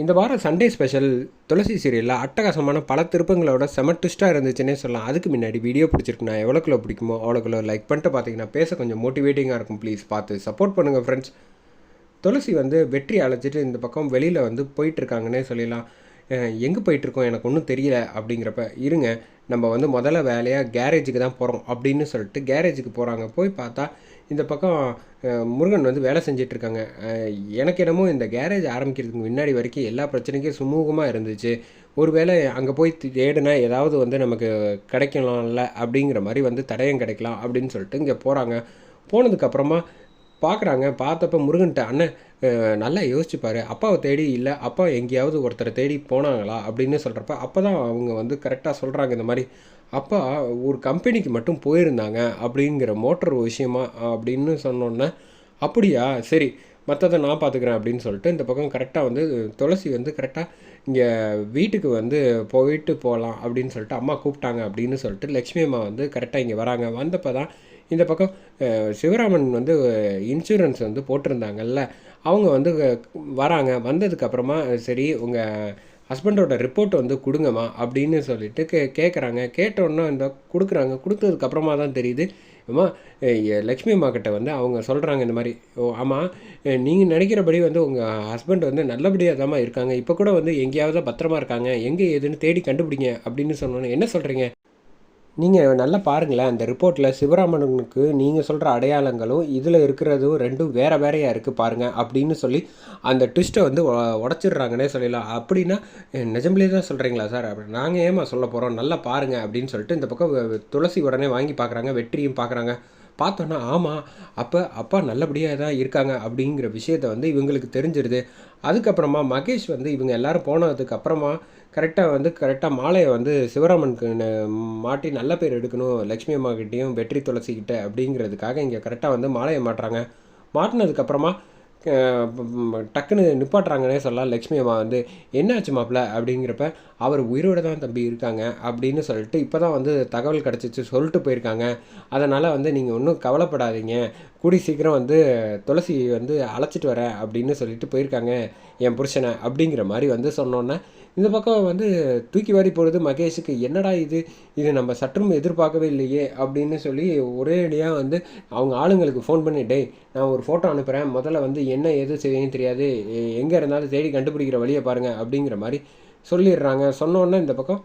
இந்த வாரம் Sunday special துளசி சீரியலில் அட்டகாசமான பல திருப்பங்களோட செம ட்விஸ்ட்டாக இருந்துச்சுன்னே சொல்லலாம். அதுக்கு முன்னாடி வீடியோ பிடிச்சிருக்குண்ணா எவ்வளோக்குள்ள பிடிக்குமோ அவ்வளோக்குள்ள லைக் பண்ணிட்டு பார்த்தீங்கன்னா பேச கொஞ்சம் மோட்டிவேட்டிங்காக இருக்கும். ப்ளீஸ் பார்த்து சப்போர்ட் பண்ணுங்கள் ஃப்ரெண்ட்ஸ் துளசி வந்து வெற்றி அழைச்சிட்டு இந்த பக்கம் வெளியில் வந்து போயிட்டுருக்காங்கன்னே சொல்லிடலாம். எங்கே போயிட்டுருக்கோம்? எனக்கு ஒன்றும் தெரியல அப்படிங்கிறப்ப இருங்க. நம்ம வந்து முதல்ல வேலையாக கேரேஜுக்கு தான் போகிறோம் அப்படின்னு சொல்லிட்டு கேரேஜுக்கு போகிறாங்க போய் பார்த்தா இந்த பக்கம் முருகன் வந்து வேலை செஞ்சிட்ருக்காங்க. எனக்கு என்னமோ இந்த கேரேஜ் ஆரம்பிக்கிறதுக்கு முன்னாடி வரைக்கும் எல்லா பிரச்சனைக்கும் சுமூகமாக இருந்துச்சு. ஒருவேளை அங்கே போய் தேடினா ஏதாவது வந்து நமக்கு கிடைக்கலாம்ல அப்படிங்கிற மாதிரி வந்து தடயம் கிடைக்கலாம் அப்படின்னு சொல்லிட்டு இங்கே போகிறாங்க போனதுக்கப்புறமா பார்க்குறாங்க பார்த்தப்ப முருகன்ட்ட அண்ணன் நல்லா யோசிச்சுப்பார் அப்பாவை தேடி இல்லை. அப்பா எங்கேயாவது ஒருத்தரை தேடி போனாங்களா? அப்படின்னு சொல்கிறப்ப அப்போ தான் அவங்க வந்து கரெக்டாக சொல்கிறாங்க இந்த மாதிரி. அப்பா ஒரு கம்பெனிக்கு மட்டும் போயிருந்தாங்க அப்படிங்கிற மோட்டர் விஷயமா அப்படின்னு சொன்னோன்னே அப்படியா? சரி மற்றதை நான் பார்த்துக்கிறேன் அப்படின்னு சொல்லிட்டு இந்த பக்கம் கரெக்டாக வந்து துளசி வந்து கரெக்டாக இங்கே வீட்டுக்கு வந்து போயிட்டு போகலாம் அப்படின்னு சொல்லிட்டு அம்மா கூப்பிட்டாங்க அப்படின்னு சொல்லிட்டு லக்ஷ்மி அம்மா வந்து கரெக்டாக இங்கே வராங்க. வந்தப்போ தான் இந்த பக்கம் சிவராமன் வந்து இன்சூரன்ஸ் வந்து போட்டிருந்தாங்கல்ல அவங்க வந்து வராங்க. வந்ததுக்கப்புறமா சரி உங்கள் ஹஸ்பண்டோட ரிப்போர்ட் வந்து கொடுங்கம்மா அப்படின்னு சொல்லிட்டு கே கேட்குறாங்க கேட்டோன்னே இந்த கொடுக்குறாங்க. கொடுத்ததுக்கப்புறமா தான் தெரியுது. அம்மா லக்ஷ்மி அம்மா கிட்ட வந்து அவங்க சொல்கிறாங்க இந்த மாதிரி. ஓ ஆமாம் நீங்கள் நினைக்கிறபடி வந்து உங்கள் ஹஸ்பண்ட் வந்து நல்லபடியாக தாம்மா இருக்காங்க. இப்போ கூட வந்து எங்கேயாவது பத்திரமா இருக்காங்க. எங்கே ஏதுன்னு தேடி கண்டுபிடிங்க அப்படின்னு சொன்னோன்னே என்ன சொல்கிறீங்க நீங்கள் நல்லா பாருங்களேன் அந்த ரிப்போர்ட்டில் சிவராமனுக்கு நீங்கள் சொல்கிற அடையாளங்களும் இதில் இருக்கிறதும் ரெண்டும் வேறு வேறையாக இருக்குது பாருங்கள் அப்படின்னு சொல்லி அந்த ட்விஸ்ட்டை வந்து உடச்சிடுறாங்கன்னே சொல்லிடலாம் அப்படின்னா நிஜம்லேயே தான் சொல்கிறீங்களா சார்? அப்படி நாங்கள் ஏமா சொல்ல போகிறோம் நல்லா பாருங்கள் அப்படின்னு சொல்லிட்டு இந்த பக்கம் துளசி உடனே வாங்கி பார்க்குறாங்க வெற்றியும் பார்க்குறாங்க பார்த்தோன்னா ஆமாம் அப்போ அப்பா நல்லபடியாக தான் இருக்காங்க அப்படிங்கிற விஷயத்த வந்து இவங்களுக்கு தெரிஞ்சிருது. அதுக்கப்புறமா மகேஷ் வந்து இவங்க எல்லாரும் போனதுக்கு அப்புறமா கரெக்டாக வந்து கரெக்டாக மாலையை வந்து சிவராமனுக்கு மாட்டி நல்ல பேர் எடுக்கணும் லக்ஷ்மி அம்மா கிட்டேயும் வெற்றி துளசிக்கிட்ட அப்படிங்கிறதுக்காக இங்கே கரெக்டாக வந்து மாலையை மாட்டுறாங்க. மாட்டினதுக்கப்புறமா டக்குன்னு நிப்பாட்டுறாங்கன்னே சொல்லலாம். லக்ஷ்மி அம்மா வந்து என்னாச்சு மாப்பிள்ள அப்படிங்கிறப்ப அவர் உயிரோடு தான் தம்பி இருக்காங்க அப்படின்னு சொல்லிட்டு இப்போ தான் வந்து தகவல் கிடச்சிச்சு சொல்லிட்டு போயிருக்காங்க. அதனால் வந்து நீங்கள் ஒன்றும் கவலைப்படாதீங்க. கூடி சீக்கிரம் வந்து துளசி வந்து அழைச்சிட்டு வரேன் அப்படின்னு சொல்லிட்டு போயிருக்காங்க என் புருஷனை அப்படிங்கிற மாதிரி வந்து சொன்னோன்னே இந்த பக்கம் வந்து தூக்கி வாரி போகிறது மகேஷுக்கு என்னடா இது? இது நம்ம சற்றும் எதிர்பார்க்கவே இல்லையே அப்படின்னு சொல்லி ஒரேடியாக வந்து அவங்க ஆளுங்களுக்கு ஃபோன் பண்ணி டே நான் ஒரு ஃபோட்டோ அனுப்புகிறேன் முதல்ல வந்து என்ன எது செய்யும் தெரியாது. எங்கே இருந்தாலும் தேடி கண்டுபிடிக்கிற வழியை பாருங்கள் அப்படிங்கிற மாதிரி சொல்லிடுறாங்க. சொன்னோன்னே இந்த பக்கம்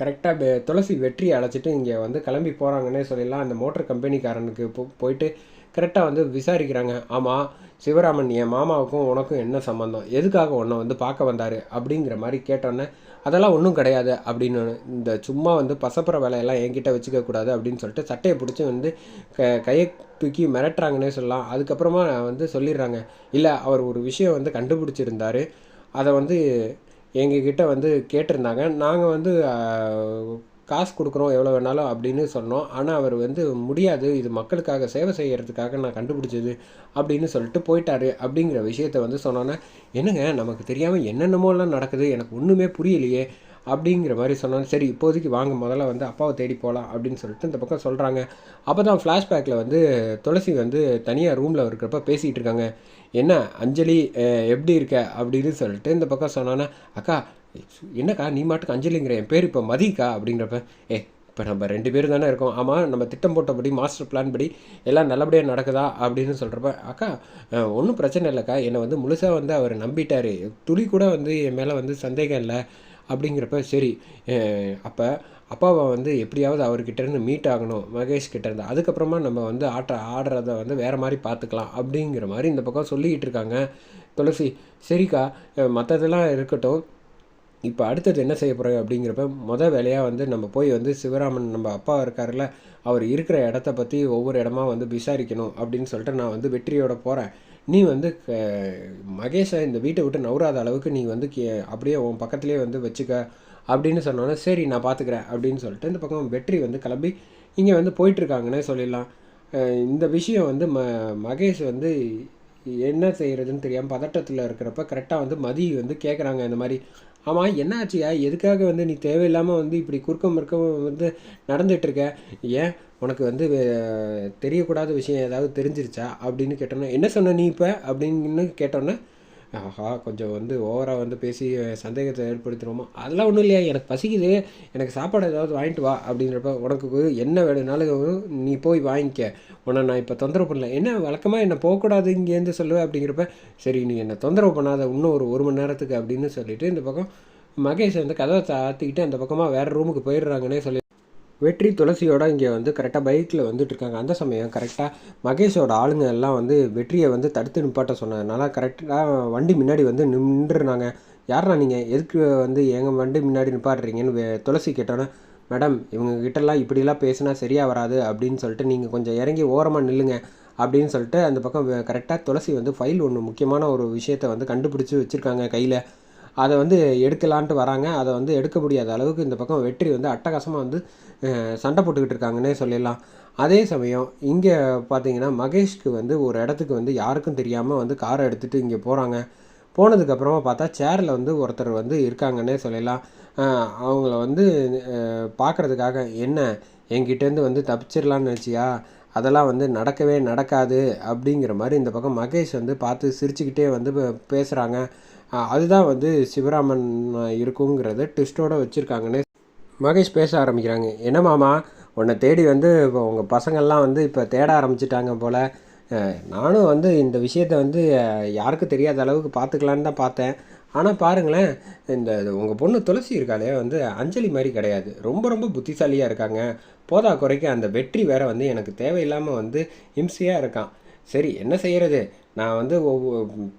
கரெக்டாக துளசி வெற்றியை அழைச்சிட்டு இங்கே வந்து கிளம்பி போகிறாங்கன்னே சொல்லிடலாம் அந்த மோட்டர் கம்பெனிக்காரனுக்கு போ போயிட்டு கரெக்டாக வந்து விசாரிக்கிறாங்க. ஆமாம் சிவராமன் என் மாமாவுக்கும் உனக்கும் என்ன சம்மந்தம் எதுக்காக உன்னை வந்து பார்க்க வந்தார்? அப்படிங்கிற மாதிரி கேட்டோன்னே அதெல்லாம் ஒன்றும் கிடையாது அப்படின்னு இந்த சும்மா வந்து பசப்புற வேலையெல்லாம் என்கிட்ட வச்சுக்கக்கூடாது அப்படின்னு சொல்லிட்டு சட்டையை பிடிச்சி வந்து க கையை தூக்கி மிரட்டுறாங்கன்னே சொல்லலாம். அதுக்கப்புறமா வந்து சொல்லிடுறாங்க இல்லை அவர் ஒரு விஷயம் வந்து கண்டுபிடிச்சிருந்தார். அதை வந்து எங்ககிட்ட வந்து கேட்டிருந்தாங்க. நாங்கள் வந்து காசு கொடுக்குறோம் எவ்வளோ வேணாலும் அப்படின்னு சொன்னோம். ஆனால் அவர் வந்து முடியாது இது மக்களுக்காக சேவை செய்கிறதுக்காக நான் கண்டுபிடிச்சது அப்படின்னு சொல்லிட்டு போயிட்டாரு. அப்படிங்கிற விஷயத்த வந்து சொன்னோன்னே என்னங்க நமக்கு தெரியாமல் என்னென்னமோலாம் நடக்குது? எனக்கு ஒன்றுமே புரியலையே. அப்படிங்கிற மாதிரி சொன்னாலும் சரி இப்போதைக்கு வாங்க முதல்ல வந்து அப்பாவை தேடி போகலாம் அப்படின்னு சொல்லிட்டு இந்த பக்கம் சொல்கிறாங்க அப்போ தான் ஃப்ளாஷ்பேக்கில் வந்து துளசி வந்து தனியாக ரூமில் இருக்கிறப்ப பேசிகிட்டு இருக்காங்க. என்ன அஞ்சலி எப்படி இருக்க? அப்படின்னு சொல்லிட்டு இந்த பக்கம் சொன்னோன்னே அக்கா என்னக்கா நீ மாட்டுக்கு அஞ்சலிங்கிற? என் பேர் இப்போ மதிக்கா? அப்படிங்கிறப்ப ஏ இப்போ நம்ம ரெண்டு பேர் தானே இருக்கோம். ஆமாம் நம்ம திட்டம் போட்டபடி மாஸ்டர் பிளான் படி எல்லாம் நல்லபடியாக நடக்குதா? அப்படின்னு சொல்கிறப்ப அக்கா ஒன்றும் பிரச்சனை இல்லைக்கா. என்னை வந்து முழுசாக வந்து அவர் நம்பிட்டார். துளி கூட வந்து என் மேலே வந்து சந்தேகம் இல்லை. அப்படிங்கிறப்ப சரி அப்போ அப்பாவை வந்து எப்படியாவது அவர்கிட்டேருந்து மீட் ஆகணும் மகேஷ் கிட்டேருந்து அதுக்கப்புறமா நம்ம வந்து ஆட்ட ஆடுறத வந்து வேறு மாதிரி பார்த்துக்கலாம் அப்படிங்கிற மாதிரி இந்த பக்கம் சொல்லிக்கிட்டு இருக்காங்க துளசி. சரிக்கா மற்றதெல்லாம் இருக்கட்டும். இப்போ அடுத்தது என்ன செய்ய போகிறோம் அப்படிங்கிறப்ப மொதல் வேலையாக வந்து நம்ம போய் வந்து சிவராமன் நம்ம அப்பா இருக்காருல்ல அவர் இருக்கிற இடத்த பற்றி ஒவ்வொரு இடமா வந்து விசாரிக்கணும் அப்படின்னு சொல்லிட்டு நான் வந்து வெற்றியோட போகிறேன் நீ வந்து க- மகேஷை இந்த வீட்டை விட்டு நவுறாத அளவுக்கு நீ வந்து கே அப்படியே உன் பக்கத்துலேயே வந்து வச்சுக்க அப்படின்னு சொன்னோன்னே சரி நான் பார்த்துக்கிறேன் அப்படின்னு சொல்லிட்டு இந்த பக்கம் வெற்றி வந்து கிளம்பி இங்கே வந்து போயிட்டுருக்காங்கன்னே சொல்லிடலாம். இந்த விஷயம் வந்து ம மகேஷ் வந்து என்ன செய்கிறதுன்னு தெரியாமல் பதட்டத்தில் இருக்கிறப்ப கரெக்டாக வந்து மதி வந்து கேட்குறாங்க இந்த மாதிரி. ஆமாம் என்ன ஆச்சுயா? எதுக்காக வந்து நீ தேவையில்லாமல் வந்து இப்படி குறுக்கம் முறுக்கம் வந்து நடந்துகிட்ருக்க ஏன் உனக்கு வந்து தெரியக்கூடாத விஷயம் ஏதாவது தெரிஞ்சிருச்சா? அப்படின்னு கேட்டோன்னே என்ன சொன்ன நீ இப்போ? அப்படின்னு கேட்டோன்னே ஆஹா கொஞ்சம் வந்து ஓவராக வந்து பேசி சந்தேகத்தை ஏற்படுத்திடுவோமா? அதெல்லாம் ஒன்றும் இல்லையா? எனக்கு பசிக்குது. எனக்கு சாப்பாடு ஏதாவது வாங்கிட்டு வா அப்படின்றப்ப உனக்கு என்ன வேணும்னாலும் நீ போய் வாங்கிக்க. உன்னை நான் இப்போ தொந்தரவு பண்ணல. என்ன வழக்கமாக என்னை போகக்கூடாது இங்கேருந்து சொல்லுவேன் அப்படிங்கிறப்ப சரி நீ என்னை தொந்தரவு பண்ணாத இன்னும் ஒரு ஒரு மணி நேரத்துக்கு அப்படின்னு சொல்லிவிட்டு இந்த பக்கம் மகேஷ் வந்து கதவை தாத்திக்கிட்டு அந்த பக்கமாக வேறு ரூமுக்கு போயிடுறாங்கன்னே சொல்லி வெற்றி துளசியோட இங்கே வந்து கரெக்டாக பைக்கில் வந்துட்டு இருக்காங்க. அந்த சமயம் கரெக்டாக மகேஷோட ஆளுங்க எல்லாம் வந்து வெற்றியை வந்து தடுத்து நிப்பாட்ட சொன்னதுனால கரெக்டாக வண்டி முன்னாடி வந்து நின்றுனாங்க யாரா நீங்கள் எதுக்கு வந்து எங்கள் வண்டி முன்னாடி நிப்பாடுறீங்கன்னு துளசி கேட்டோன்னே மேடம் இவங்க கிட்டலாம் இப்படிலாம் பேசினா சரியாக வராது அப்படின்னு சொல்லிட்டு நீங்கள் கொஞ்சம் இறங்கி ஓரமாக நில்லுங்க அப்படின்னு சொல்லிட்டு அந்த பக்கம் கரெக்டாக துளசி வந்து ஃபைல் ஒன்று முக்கியமான ஒரு விஷயத்தை வந்து கண்டுபிடிச்சி வச்சுருக்காங்க கையில். அதை வந்து எடுக்கலான்ட்டு வராங்க. அதை வந்து எடுக்க முடியாத அளவுக்கு இந்த பக்கம் வெற்றி வந்து அட்டகாசமாக வந்து சண்டை போட்டுக்கிட்டு இருக்காங்கன்னே சொல்லிடலாம். அதே சமயம் இங்கே பார்த்தீங்கன்னா மகேஷ்க்கு வந்து ஒரு இடத்துக்கு வந்து யாருக்கும் தெரியாமல் வந்து காரை எடுத்துகிட்டு இங்கே போகிறாங்க போனதுக்கப்புறமா பார்த்தா சேரில் வந்து ஒருத்தர் வந்து இருக்காங்கன்னே சொல்லலாம். அவங்கள வந்து பார்க்குறதுக்காக என்ன என்கிட்டேருந்து வந்து தப்பிச்சிடலான்னு நினச்சியா? அதெல்லாம் வந்து நடக்கவே நடக்காது அப்படிங்கிற மாதிரி இந்த பக்கம் மகேஷ் வந்து பார்த்து சிரிச்சுக்கிட்டே வந்து பேசுகிறாங்க அதுதான் வந்து சிவராமன் இருக்குங்கிறத ட்விஸ்ட்டோட வச்சுருக்காங்கன்னு மகேஷ் பேச ஆரம்பிக்கிறாங்க. என்ன மாமா உன்னை தேடி வந்து இப்போ உங்கள் பசங்கள்லாம் வந்து இப்போ தேட ஆரம்பிச்சிட்டாங்க போல். நானும் வந்து இந்த விஷயத்த வந்து யாருக்கும் தெரியாத அளவுக்கு பார்த்துக்கலான்னு தான் பார்த்தேன். ஆனால் பாருங்களேன் இந்த உங்கள் பொண்ணு துளசி இருக்காளே வந்து அஞ்சலி மாதிரி கிடையாது. ரொம்ப ரொம்ப புத்திசாலியாக இருக்காங்க. போதா குறைக்க அந்த வெற்றி வேற வந்து எனக்கு தேவையில்லாமல் வந்து இம்சையாக இருக்கான். சரி என்ன செய்கிறது நான் வந்து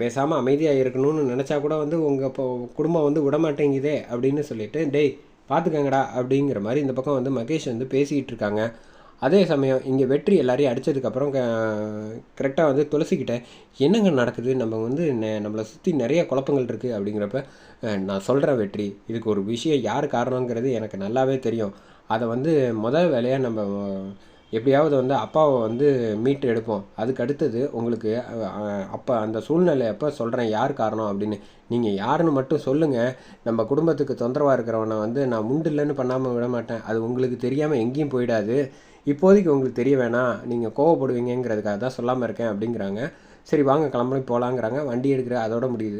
பேசாமல் அமைதியாக இருக்கணும்னு நினச்சா கூட வந்து உங்கள் குடும்பம் வந்து விடமாட்டேங்குதே அப்படின்னு சொல்லிட்டு டேய் பார்த்துக்கங்கடா அப்படிங்கிற மாதிரி இந்த பக்கம் வந்து மகேஷ் வந்து பேசிக்கிட்டு இருக்காங்க. அதே சமயம் இங்கே வெற்றி எல்லாரையும் அடித்ததுக்கப்புறம் கரெக்டாக வந்து துளசிக்கிட்ட என்னங்க நடக்குது? நம்ம வந்து நம்மளை சுற்றி நிறைய குழப்பங்கள் இருக்குது அப்படிங்கிறப்ப நான் சொல்கிறேன் வெற்றி இதுக்கு ஒரு விஷயம் யார் காரணங்கிறது எனக்கு நல்லாவே தெரியும். அதை வந்து முதல் வேலையாக நம்ம எப்படியாவது வந்து அப்பாவை வந்து மீட்டு எடுப்போம். அதுக்கு அடுத்தது உங்களுக்கு அப்போ அந்த சூழ்நிலை அப்போ சொல்கிறேன் யார் காரணம் அப்படின்னு. நீங்கள் யாருன்னு மட்டும் சொல்லுங்கள் நம்ம குடும்பத்துக்கு தொந்தரவாக இருக்கிறவனை வந்து நான் முண்டு இல்லைன்னு பண்ணாமல் விட மாட்டேன். அது உங்களுக்கு தெரியாமல் எங்கேயும் போயிடாது. இப்போதைக்கு உங்களுக்கு தெரிய வேணாம். நீங்கள் கோவப்படுவீங்கிறதுக்காக தான் சொல்லாமல் இருக்கேன் அப்படிங்கிறாங்க. சரி வாங்க கிளம்பி போகலாங்கிறாங்க வண்டி எடுக்கிற அதோட முடியுது.